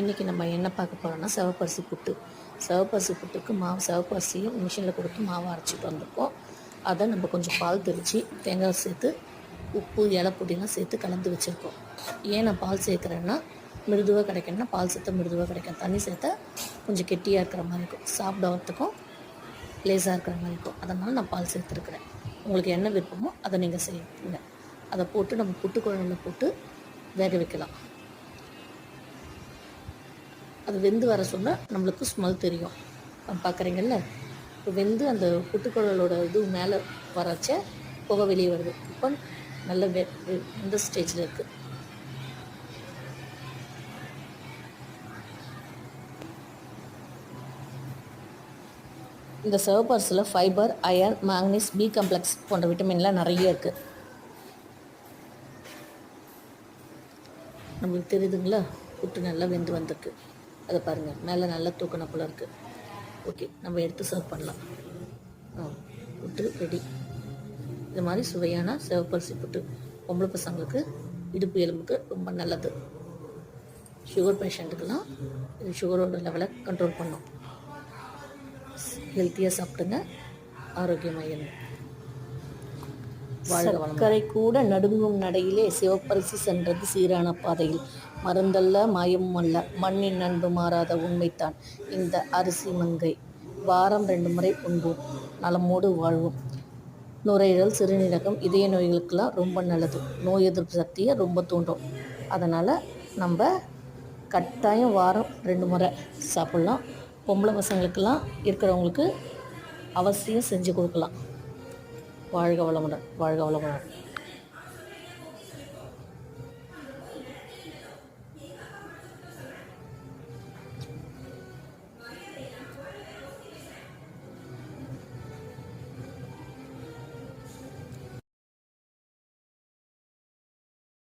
இன்றைக்கி நம்ம என்ன பார்க்க போகிறோம்னா சிவப்பரிசி புட்டு. சிவப்பரிசி புட்டுக்கு மாவு சிவப்பரிசியும் மிஷினில் கொடுத்து மாவு அரைச்சிட்டு வந்திருக்கோம். அதை நம்ம கொஞ்சம் பால் தெளித்து தேங்காய் சேர்த்து உப்பு இலப்பொடியெல்லாம் சேர்த்து கலந்து வச்சுருக்கோம். ஏன் நான் பால் சேர்க்குறேன்னா மிருதுவாக கிடைக்கணும்னா பால் சேர்த்தா மிருதுவாக கிடைக்கும். தண்ணி சேர்த்தா கொஞ்சம் கெட்டியாக இருக்கிற மாதிரி இருக்கும். சாப்பிடறதுக்கும் லேசாக இருக்கிற மாதிரி இருக்கும். அதனால் நான் பால் சேர்த்துருக்குறேன். உங்களுக்கு என்ன விருப்பமோ அதை நீங்கள் செய்யுங்க. அதை போட்டு நம்ம புட்டு குழம்புல போட்டு வேக வைக்கலாம். அது வெந்து வர சொன்னால் நம்மளுக்கு ஸ்மெல் தெரியும். பார்க்குறீங்கல்ல இப்போ வெந்து அந்த புட்டுக்குழலோட இது மேலே வரச்ச புகை வெளியே வருது. இப்போ நல்ல வெ இந்த ஸ்டேஜில் இருக்குது இந்த சிவப்பரிசியில் fibre iron manganese B complex போன்ற விட்டமின்லாம் நிறைய இருக்குது நம்மளுக்கு தெரியுதுங்களா? புட்டு நல்லா வெந்து வந்திருக்கு. அதை பாருங்கள் மேலே நல்லா தூக்கின போல இருக்குது ஓகே நம்ம எடுத்து சர்வ் பண்ணலாம். ஆ புட்டு ரெடி இது மாதிரி சுவையான சிவப்பரிசி புட்டு. பொம்பளை பசங்களுக்கு இடுப்பு எலும்புக்கு ரொம்ப நல்லது. சுகர் பேஷண்ட்டுக்கெல்லாம் இது சுகரோட லெவலை கண்ட்ரோல் பண்ணும். ஹெல்த்தியாக சாப்பிடுங்க. ஆரோக்கியமாக இருங்க. சர்க்கரை கூட நடுங்கும் நடையிலே சிவப்பரிசி சென்றது சீரான பாதையில். மருந்தல்ல மாயமும் அல்ல மண்ணின் நண்பு மாறாத உண்மைத்தான் இந்த அரிசி மங்கை. வாரம் ரெண்டு முறை உண்போம். நலமோடு வாழ்வோம். நுரையீரல் சிறுநீரகம் இதய நோய்களுக்கெல்லாம் ரொம்ப நல்லது. நோய் எதிர்ப்பு சக்தியை ரொம்ப தூண்டும். அதனால் நம்ம கட்டாயம் வாரம் ரெண்டு முறை சாப்பிட்லாம். பொம்பளை பசங்களுக்கெல்லாம் இருக்கிறவங்களுக்கு அவசியம் செஞ்சு கொடுக்கலாம். வாழ்க வளமுடன் வாழ்க வளமுடன்.